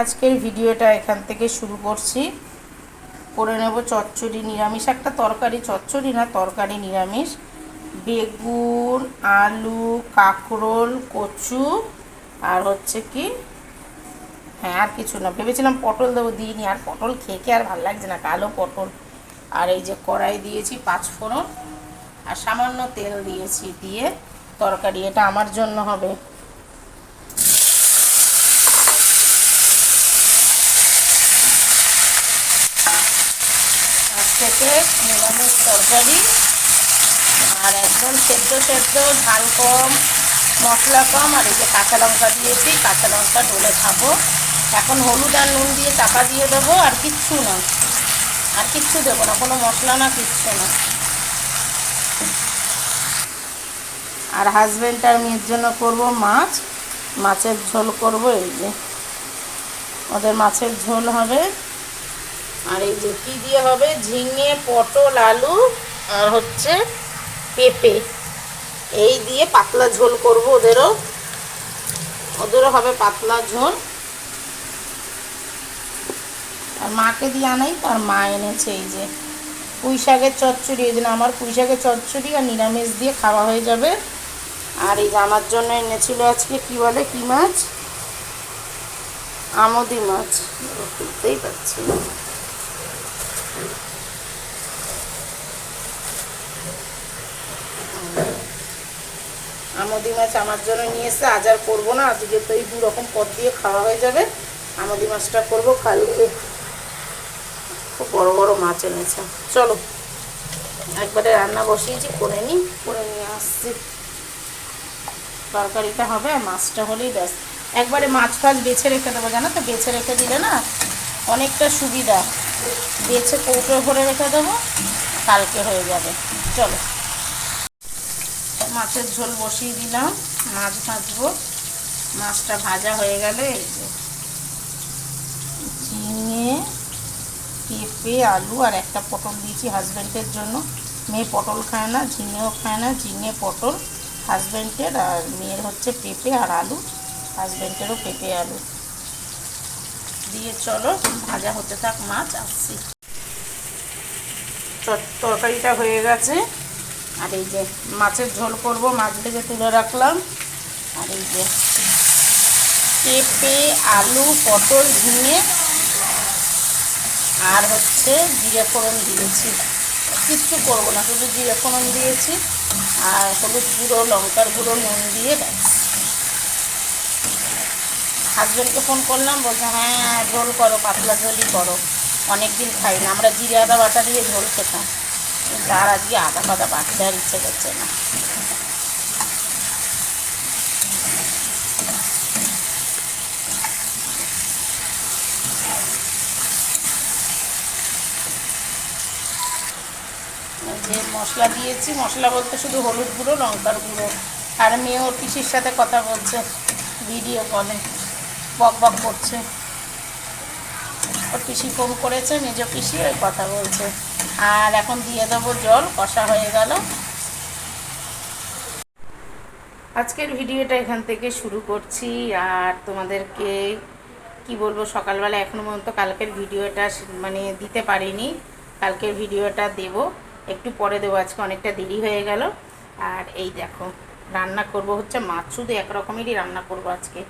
আজকের ভিডিওটা এখান থেকে শুরু করছি। করে নেব চচ্চড়ি নিরামিষ, একটা তরকারি চচ্চড়ি না, তরকারি নিরামিষ। বেগুন, আলু, কাঁকরোল, কচু আর হচ্ছে কি? হ্যাঁ আর কিছু না। ভেবেছিলাম পটল দেবো, দিইনি। আর পটল খেয়ে খেয়ে আর ভালো লাগছে না? কালো পটল। আর এই যে কড়াই দিয়েছি পাঁচ ফোড়ন আর সামান্য তেল দিয়েছি দিয়ে তরকারি। এটা আমার জন্য হবে। থেকে নিরামিষ তরকারি। আর একদম সেদ্ধ সেদ্ধ, ঝাল কম, মশলা কম, আর এই যে কাঁচা লঙ্কা দিয়েছি, কাঁচা লঙ্কা ডলে খাব। এখন হলুদ আর নুন দিয়ে চাপা দিয়ে দেবো, আর কিচ্ছু না। আর কিচ্ছু দেবো না, কোনো মশলা না, কিচ্ছু না। আর হাজব্যান্ড আর মেয়ের জন্য করব মাছ। মাছের ঝোল করব এই যে। ওদের মাছের ঝোল হবে। আর এই যে কী দিয়ে হবে? ঝিঙে, পটল, আলু আর হচ্ছে পেঁপে। এই দিয়ে পাতলা ঝোল করব ওদেরও। ওদেরও হবে পাতলা ঝোল। আর মাকে দিয়ে আনাই, তার মা এনেছে এই যে পুঁই শাকের চচ্চড়ি। এই জন্য আমার পুঁই শাকের চচ্চড়ি আর নিরামিষ দিয়ে খাওয়া হয়ে যাবে। আর এই আমার জন্য এনেছিল আজকে কি বলে? কি মাছ? আমদি মাছ। তুলতেই পারছি না আমদি মাছ আমার জন্য নিয়ে এসে আজ আর করব না, আজকে তো এই দু রকম পদ দিয়ে খাওয়া হয়ে যাবে। আমদি মাছটা করব কালকে খুব বড় বড় মাছ এনেছে। চলো, একবারে রান্না বসিয়েছি, করে নিই, করে নিয়ে আসছি। তরকারিটা হবে আর মাছটা হলেই ব্যাস। একবারে মাছ ফাছ বেছে রেখে দেবো, জানো তো, বেছে রেখে দিলে না অনেকটা সুবিধা। বেছে কৌটো ভরে রেখে দেবো, কালকে হয়ে যাবে। চলো। মাছের ঝোল বসিয়ে দিলাম, মাছ ভাজবো। মাছটা ভাজা হয়ে গেলে এই যে ঝিঙে, পেঁপে, আলু আর একটা পটল দিয়েছি হাজব্যান্ডের জন্য। মেয়ে পটল খায় না, ঝিঙেও খায় না, ঝিঙে, পটল হাজব্যান্ডের আর মেয়ের হচ্ছে পেঁপে আর আলু হাজব্যান্ডেরও পেঁপে, আলু। দিয়ে চলো, ভাজা হতে থাক মাছ, আসছি। তরকারিটা হয়ে গেছে। আর এই যে মাছের ঝোল করব মাছ ভেজে তুলে রাখলাম। আর এই যে পেঁপে, আলু, পটল ঝিঙে আর হচ্ছে জিরে ফোড়ন দিয়েছি। কিচ্ছু করব না, শুধু জিরে ফোড়ন দিয়েছি আর হলুদ গুঁড়ো, লঙ্কার গুঁড়ো, নুন দিয়ে ব্যাস। হাজব্যান্ডকে ফোন করলাম, বলছে হ্যাঁ ঝোল করো, পাতলা ঝোলই করো। অনেক দিন খাই না, আমরা জিরে আদা বাটা দিয়ে ঝোল খেতাম। আর আজকে আদা ফাদা বাটতে আর ইচ্ছে করছে না। যে মশলা দিয়েছি, মশলা বলতে শুধু হলুদ গুঁড়ো, লঙ্কার গুঁড়ো। আর মেয়ে ওর পিসির সাথে কথা বলছে ভিডিও কলে বক বক করছে। ওর পিসি ফোন করেছে মেজ পিসি ওই কথা বলছে। আর এখন দিয়ে দেবো জল, কষা হয়ে গেল। আজকের ভিডিওটা এখান থেকে শুরু করছি। আর তোমাদেরকে কি বলব, সকালবেলা এখনও পর্যন্ত কালকের ভিডিওটা মানে দিতে পারিনি। কালকের ভিডিওটা দেব। একটু পরে দেবো, আজকে অনেকটা দেরি হয়ে গেল। আর এই দেখো, রান্না করব হচ্ছে মাছ। শুধু একরকমেরই রান্না করব আজকে।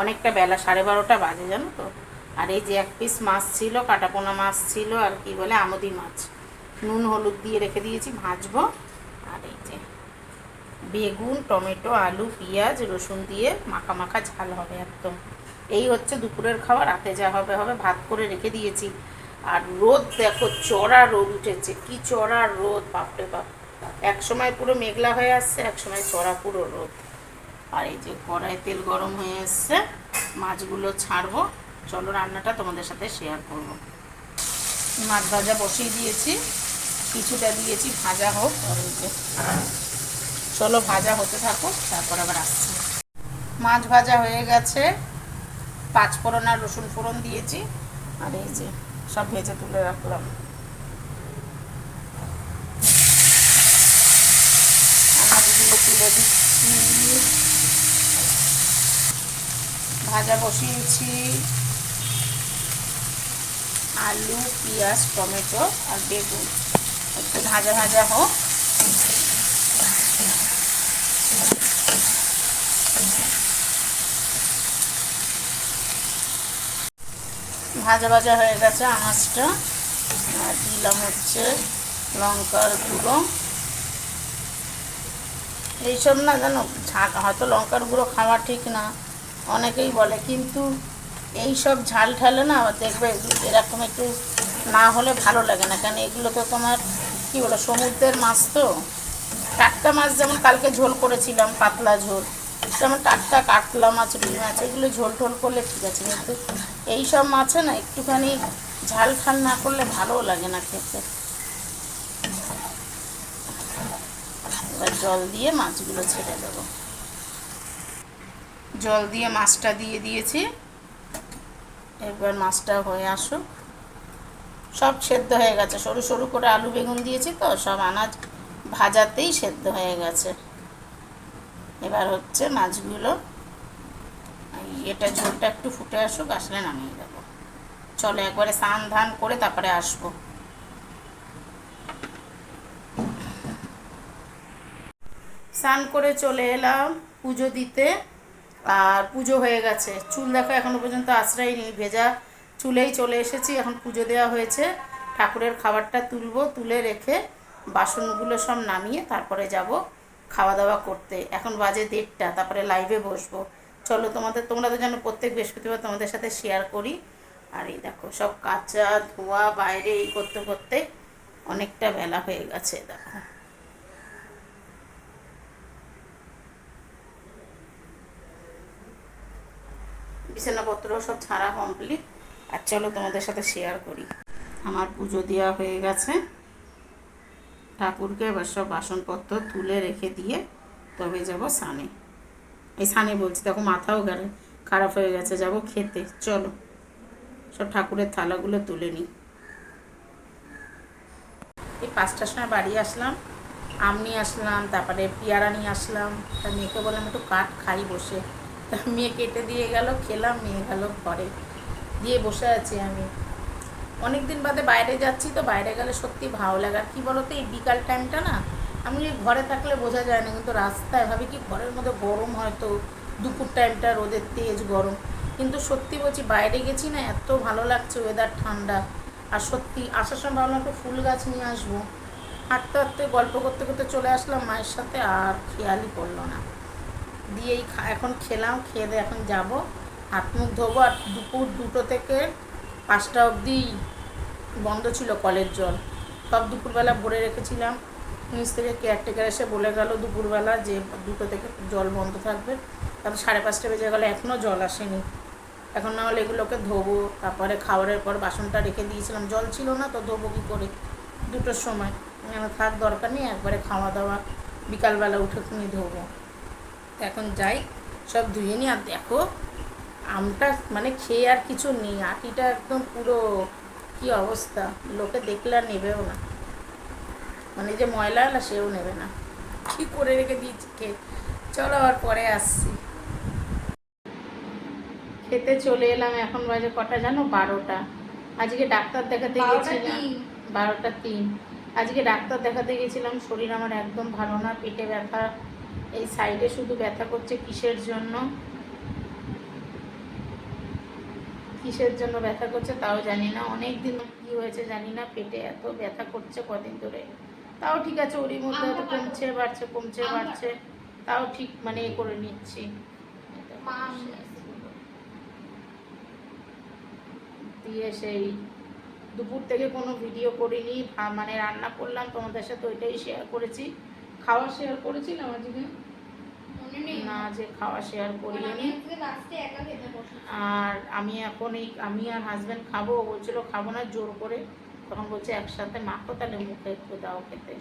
অনেকটা বেলা, সাড়ে বারোটা বাজে, জানো তো? আর এই যে এক পিস মাছ ছিল, কাটাপোনা মাছ ছিল, আর কি বলে, আমদি মাছ। নুন, হলুদ দিয়ে রেখে দিয়েছি, ভাজবো। আর এই যে বেগুন, টমেটো, আলু, পেঁয়াজ, রসুন দিয়ে মাখা মাখা ঝাল হবে একদম। এই হচ্ছে দুপুরের খাওয়া রাতে যা হবে হবে ভাত করে রেখে দিয়েছি। আর রোদ দেখো, চড়া রোদ উঠেছে। কি চড়া রোদ, বাপরে বাপ। এক সময় পুরো মেঘলা হয়ে আসছে, এক সময় চড়া পুরো রোদ। আর এই যে কড়াই তেল গরম হয়ে এসছে, মাছগুলো ছাড়বো। চলো রান্নাটা তোমাদের সাথে শেয়ার করব। মাছ ভাজা বসিয়ে দিয়েছি। কিছুটা দিয়েছি, ভাজা হোক চলো ভাজা হতে থাকো তারপর আবার আসছি। মাছ ভাজা হয়ে গেছে, পাঁচ ফোড়ন আর রসুন ফোড়ন দিয়েছি, আর এই যে সব ভেজে তুলে রাখলাম। দিচ্ছি। ভাজা বসিয়েছি। আলু, পেঁয়াজ, টমেটো আর বেগুন। একটু ভাজা ভাজা হোক। ভাজা ভাজা হয়ে গেছে আনাজটা। আর দিলাম হচ্ছে লঙ্কার গুঁড়ো। এইসব না জানো ঝাঁক হয়তো লঙ্কার গুঁড়ো খাওয়া ঠিক না। অনেকেই বলে, কিন্তু এই সব ঝাল ঠালে না দেখবে এরকম একটু না হলে ভালো লাগে না। কারণ এগুলো তো তোমার কী বলো, সমুদ্রের মাছ তো? টাটকা মাছ যেমন কালকে ঝোল করেছিলাম, পাতলা ঝোল, যেমন টাটকা, কাতলা মাছ, রুই মাছ, এগুলো ঝোল টোল করলে ঠিক আছে, কিন্তু এই সব মাছে না একটুখানি ঝাল ঠাল না করলে ভালোও লাগে না খেতে। এবার জল দিয়ে মাছগুলো ছেড়ে দেবো। জল দিয়ে মাছটা দিয়ে দিয়েছি। এবার মাছটা হয়ে আসুক। সব সেদ্ধ হয়ে গেছে। সরু সরু করে আলু বেগুন দিয়েছি তো, সব আনাজ ভাজাতেই সেদ্ধ হয়ে গেছে। এবার হচ্ছে মাছগুলো এটা ঝোলটা একটু ফুটে আসুক, আসলে নামিয়ে দেবো। চলো একবারে স্নান ধান করে তারপরে আসব। স্নান করে চলে এলাম পুজো দিতে, আর পুজো হয়ে গেছে। চুল দেখো এখনও পর্যন্ত আশ্রয় নেই, ভেজা চুলেই চলে এসেছি, এখন পুজো দেওয়া হয়েছে। ঠাকুরের খাবারটা তুলবো, তুলে রেখে বাসনগুলো সব নামিয়ে তারপরে যাব খাওয়া দাওয়া করতে। এখন বাজে দেড়টা, তারপরে লাইভে বসবো। চলো তোমাদের, তোমরা তো জানো প্রত্যেক বৃহস্পতিবার তোমাদের সাথে শেয়ার করি। আর এই দেখো, সব কাঁচা ধোয়া, বাইরে এই করতে করতে অনেকটা বেলা হয়ে গেছে, দেখো। বিছানাপত্র সব ছাড়া কমপ্লিট আর চলো তোমাদের সাথে শেয়ার করি। আমার পুজো দেওয়া হয়ে গেছে। ঠাকুরকে এবার সব বাসনপত্র তুলে রেখে দিয়ে তবে যাব সানে এই সানে বলছি, দেখো মাথাও গেল, খারাপ হয়ে গেছে, যাব খেতে। চলো, সব ঠাকুরের থালাগুলো তুলে নিই। এই পাঁচটার সময় বাড়ি আসলাম, আম আসলাম, তারপরে পেয়ারা নিয়ে আসলাম। তা মেয়েকে বললাম, একটু কাঠ খাই বসে। তা মেয়ে কেটে দিয়ে গেল, খেলাম, মেয়ে গেল ঘরে। দিয়ে বসে আছি আমি। অনেক দিন বাদে বাইরে যাচ্ছি তো বাইরে গেলে সত্যি ভালো লাগে। আর কী বলো তো এই বিকাল টাইমটা না, আমি ঘরে থাকলে বোঝা যায় না, কিন্তু রাস্তায় ভাবি কি ঘরের মধ্যে গরম হয়তো, দুপুর টাইমটা রোদের তেজ গরম। কিন্তু সত্যি বলছি বাইরে গেছি না, এত ভালো লাগছে ওয়েদার ঠান্ডা। আর সত্যি আসার সময় ভাবলাম একটু ফুল গাছ নিয়ে আসব। হাঁটতে হাঁটতে গল্প করতে করতে চলে আসলাম, মায়ের সাথে আর খেয়ালই পড়ল না। দিয়েই এখন খেলাম, খেয়ে দিয়ে এখন যাব। হাত মুখ ধোবো আর দুপুর দুটো থেকে পাঁচটা অবধি বন্ধ ছিল কলের জল। সব দুপুরবেলা ভরে রেখেছিলাম। নিচ থেকে কেয়ারটেকার এসে বলে গেল দুপুরবেলা যে দুটো থেকে জল বন্ধ থাকবে। তারপর সাড়ে পাঁচটা বেজে গেলে এখনও জল আসেনি। এখন না হলে এগুলোকে ধোবো। তারপরে খাবারের পর বাসনটা রেখে দিয়েছিলাম। জল ছিল না তো ধোবো কী করে? দুটোর সময়। থাক দরকার নেই, একবারে খাওয়া দাওয়া বিকালবেলা উঠে তুমি ধোবো। এখন যাই, সব ধুয়ে নিই আর দেখো আমটা মানে খেয়ে আর কিছু নেই আটিটা একদম পুরো কি অবস্থা? লোকে দেখলে আর নেবেও না। মানে যে ময়লা এলা সেও নেবে না। কি করে রেখে দিয়েছি খেয়ে চলো আবার পরে আসছি। খেতে চলে এলাম এখন বাজে কটা জানো? বারোটা। আজকে ডাক্তার দেখাতে গেছিলাম। বারোটা তিন। আজকে ডাক্তার দেখাতে গেছিলাম শরীর আমার একদম ভালো না পেটে ব্যথা। এই সাইডে শুধু ব্যথা করছে কিসের জন্য? কিসের জন্য ব্যথা করছে তাও জানি না। অনেক দিন কি হয়েছে জানি না। পেটে এত ব্যথা করছে কদিন ধরে। তাও ঠিক আছে ওরই মধ্যে হয়তো কমছে বাড়ছে কমছে বাড়ছে। তাও ঠিক মানে এ করে নিচ্ছি। দিয়ে সেই দুপুর থেকে কোনো ভিডিও করিনি। মানে রান্না করলাম তোমাদের সাথে ওইটাই শেয়ার করেছি। খাওয়া শেয়ার করেছিলাম আজকে না যে খাওয়া শেয়ার করিনি আর আমি এখন এই আমি আর হাজব্যান্ড খাব বলছিল খাব না জোর করে। তখন বলছে একসাথে মাখো তাহলে মুখে একটু দাও খেতে।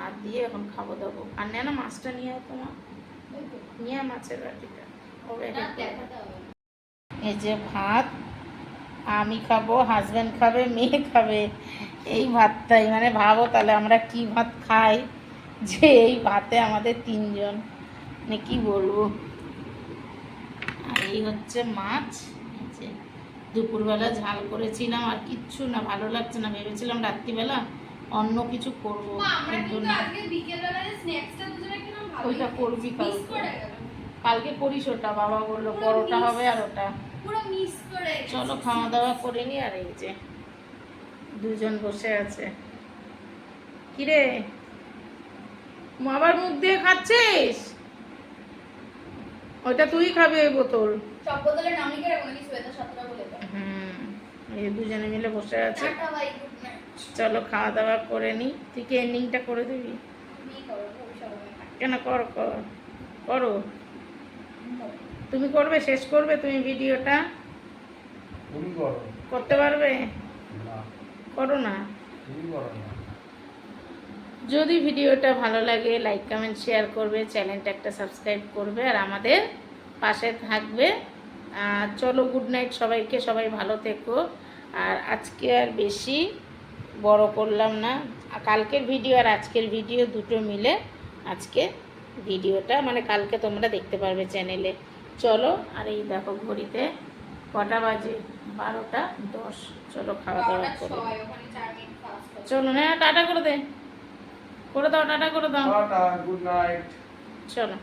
আর দিয়ে এখন খাব দাবো। আর নেয় না মাছটা নিয়ে তোমার নিয়ে মাছের বাটিটা। ও এই যে ভাত আমি খাব হাজব্যান্ড খাবে মেয়ে খাবে। এই ভাতটাই। মানে ভাবো তাহলে আমরা কি ভাত খাই যে এই ভাতে আমাদের তিনজন। মানে কি বলব? আর এই হচ্ছে মাছ। দুপুরবেলা ঝাল করেছিলাম আর কিচ্ছু না ভালো লাগছে না। ভেবেছিলাম রাত্রিবেলা অন্য কিছু করব কিন্তু না। ওইটা করবি কালকে। করে কালকে করিস ওটা বাবা বলল পুরো পরোটা হবে আর ওটা। চলো খাওয়া দাওয়া করে নি আর এই যে দুজন বসে আছে। কিরে? আবার মুখ দিয়ে খাচ্ছিস? ওইটা তুই খাবি ওই বোতল। সব বোতলে নাম লিখে রাখো নাকি শ্বেতা সাতটা বলে হুম এই দুজনে মিলে বসে আছে। চলো খাওয়া দাওয়া করে নি। তুই কি এন্ডিংটা করে দিবি? কেন কর কর করো। তুমি করবে শেষ করবে তুমি ভিডিওটা? করতে পারবে? না। করো না। তুমি করো না। যদি ভিডিওটা ভালো লাগে লাইক কমেন্ট শেয়ার করবে চ্যানেলটা একটা সাবস্ক্রাইব করবে আর আমাদের পাশে থাকবে। আর চলো গুড নাইট সবাইকে সবাই ভালো থেকো। আর আজকে আর বেশি বড় করলাম না। কালকের ভিডিও আর আজকের ভিডিও দুটো মিলে আজকে ভিডিওটা মানে কালকে তোমরা দেখতে পারবে চ্যানেলে চলো আর এই দেখো ঘড়িতে কটা বাজে? বারোটা দশ। চলো খাওয়া দাওয়া করো। চলো না টাটা করে দে। করে দাও টাটা করে দাও। Ta-ta good night. চলো।